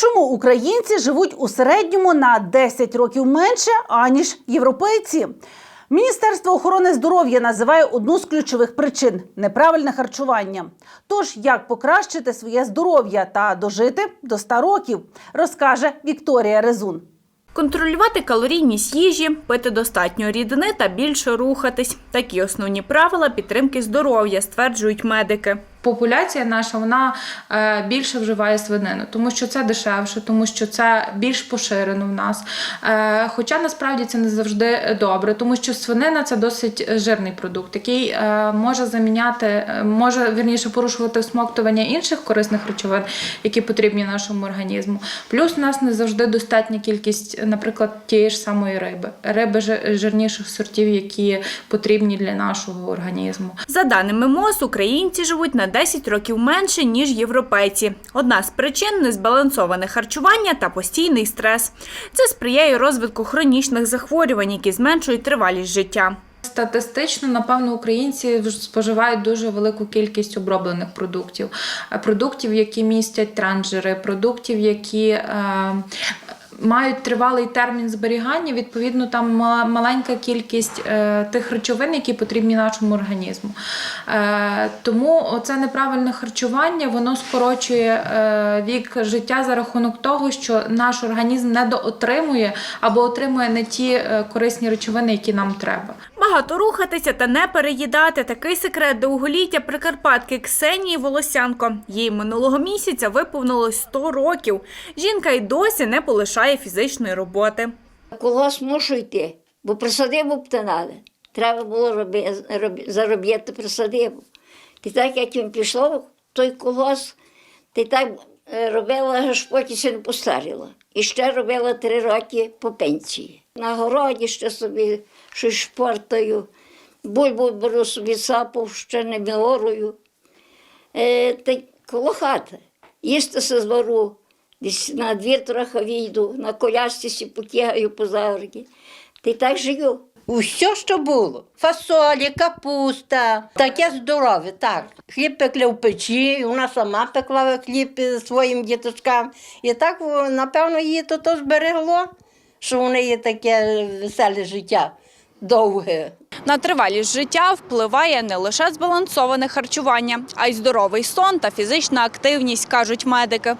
Чому українці живуть у середньому на 10 років менше аніж європейці? Міністерство охорони здоров'я називає одну з ключових причин неправильне харчування. Тож, як покращити своє здоров'я та дожити до 100 років, розкаже Вікторія Резун. Контролювати калорійність їжі, пити достатньо рідини та більше рухатись. Такі основні правила підтримки здоров'я, стверджують медики. Популяція наша вона е, більше вживає свинину, тому що це дешевше, тому що це більш поширено в нас. Е, хоча насправді це не завжди добре, тому що свинина це досить жирний продукт, який е, може заміняти, може вірніше порушувати всмоктування інших корисних речовин, які потрібні нашому організму. Плюс у нас не завжди достатня кількість, наприклад, тієї ж самої риби, риби жи- жирніших сортів, які потрібні для нашого організму. За даними МОЗ, українці живуть на 10 років менше, ніж європейці. Одна з причин незбалансоване харчування та постійний стрес. Це сприяє розвитку хронічних захворювань, які зменшують тривалість життя. Статистично, напевно, українці споживають дуже велику кількість оброблених продуктів, Е, продуктів, які містять трансжири, продуктів, які е, мають тривалий термін зберігання. Відповідно, там ма- маленька кількість е, тих речовин, які потрібні нашому організму. Е, тому це неправильне харчування воно скорочує е, вік життя за рахунок того, що наш організм недоотримує або отримує не ті корисні речовини, які нам треба. Багато рухатися та не переїдати. Такий секрет довголіття прикарпатки Ксенії Волосянко. Їй минулого місяця виповнилось 100 років. Жінка й досі не полишає фізичної роботи. Колгосп мушу йти, бо присадибу обтинали. Треба було роби, роб, заробити присадибу. Ти так, як він пішов, той колгосп, ти так е, робила, аж потім не постаріла. І ще робила три роки по пенсії. На городі ще собі щось шпортаю, бульбу беру собі сапу, ще не мілорую. Е, та коло хати. Їсти се зберу, десь на двір трохи війду, на колясці сі потягаю по загороді. Та й так живу. Усе, що було. Фасолі, капуста, таке здорове, так. Хліб пекли в печі, вона сама пекла хліб своїм діточкам. І так, напевно, її то зберегло, що в неї таке веселе життя довге. На тривалість життя впливає не лише збалансоване харчування, а й здоровий сон та фізична активність, кажуть медики.